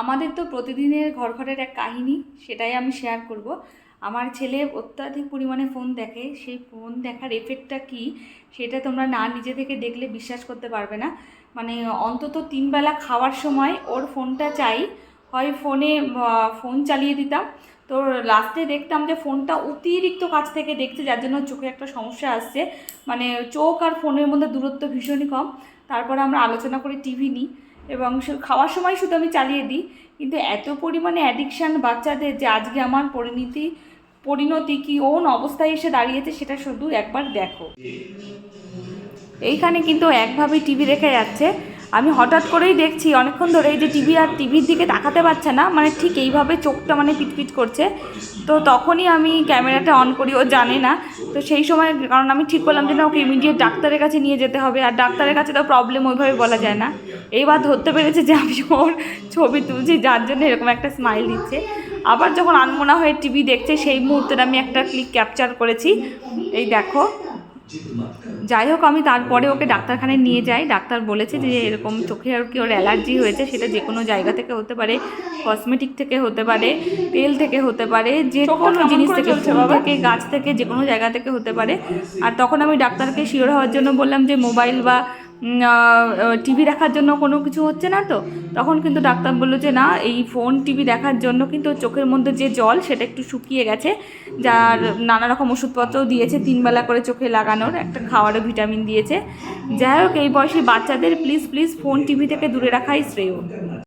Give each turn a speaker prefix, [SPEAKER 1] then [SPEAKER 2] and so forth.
[SPEAKER 1] আমাদের তো প্রতিদিনের ঘর ঘরের এক কাহিনী, সেটাই আমি শেয়ার করব। আমার ছেলে অত্যাধিক পরিমাণে ফোন দেখে, সেই ফোন দেখার এফেক্টটা কি, সেটা তোমরা না নিজে থেকে দেখলে বিশ্বাস করতে পারবে না। মানে অন্তত তিনবেলা খাওয়ার সময় ওর ফোনটা চাই। হয় ফোনে ফোন চালিয়ে দিতাম। তো লাস্টে দেখতাম যে ফোনটা অতিরিক্ত কাছ থেকে দেখছে, যার জন্য চোখে একটা সমস্যা আসছে। মানে চোখ আর ফোনের মধ্যে দূরত্ব ভীষণই কম। তারপরে আমরা আলোচনা করে টিভি নিই। এবং খাওয়ার সময় শুধু আমি চালিয়ে দিই, কিন্তু এত পরিমাণে অ্যাডিকশান বাচ্চাদের যে আজকে আমার পরিণতি পরিণতি কি ওন অবস্থায় এসে দাঁড়িয়েছে সেটা শুধু একবার দেখো। এইখানে কিন্তু একভাবে টিভি রেখে যাচ্ছে। আমি হঠাৎ করেই দেখছি, অনেকক্ষণ ধরে এই যে টিভি আর টিভির দিকে তাকাতে পারছে না মানে ঠিক এইভাবে চোখটা মানে পিটপিট করছে। তো তখনই আমি ক্যামেরাটা অন করি, ও জানে না। তো সেই সময়, কারণ আমি ঠিক করলাম যে না, ওকে ইমিডিয়েট ডাক্তারের কাছে নিয়ে যেতে হবে। আর ডাক্তারের কাছে তো প্রবলেম ওইভাবে বলা যায় না। এইবার ধরতে পেরেছে যে আমি ওর ছবি তুলছি, যার জন্য এরকম একটা স্মাইল দিচ্ছে। আবার যখন আনমোনা হয়ে টিভি দেখছে, সেই মুহূর্তে আমি একটা ক্লিক ক্যাপচার করেছি। এই দেখো। যাই হোক আমি তারপরে ওকে ডাক্তারখানায় নিয়ে যাই। ডাক্তার বলেছে যে এরকম চোখে আর কি ওর অ্যালার্জি হয়েছে সেটা যে কোনো জায়গা থেকে হতে পারে কসমেটিক থেকে হতে পারে তেল থেকে হতে পারে যে কোনো জিনিস থেকে থেকে গাছ থেকে যে কোনো জায়গা থেকে হতে পারে। আর তখন আমি ডাক্তারকে শিওর হওয়ার জন্য বললাম যে মোবাইল বা টিভি দেখার জন্য কোনো কিছু হচ্ছে না তো? তখন কিন্তু ডাক্তার বলল যে, না, এই ফোন টিভি দেখার জন্য কিন্তু চোখের মধ্যে যে জল, সেটা একটু শুকিয়ে গেছে। যার নানা রকম ওষুধপত্রও দিয়েছে তিনবেলা করে চোখে লাগানোর, একটা খাওয়ারও ভিটামিন দিয়েছে। যাই হোক, এই বয়সী বাচ্চাদের প্লিজ প্লিজ ফোন টিভি থেকে দূরে রাখাই শ্রেয়।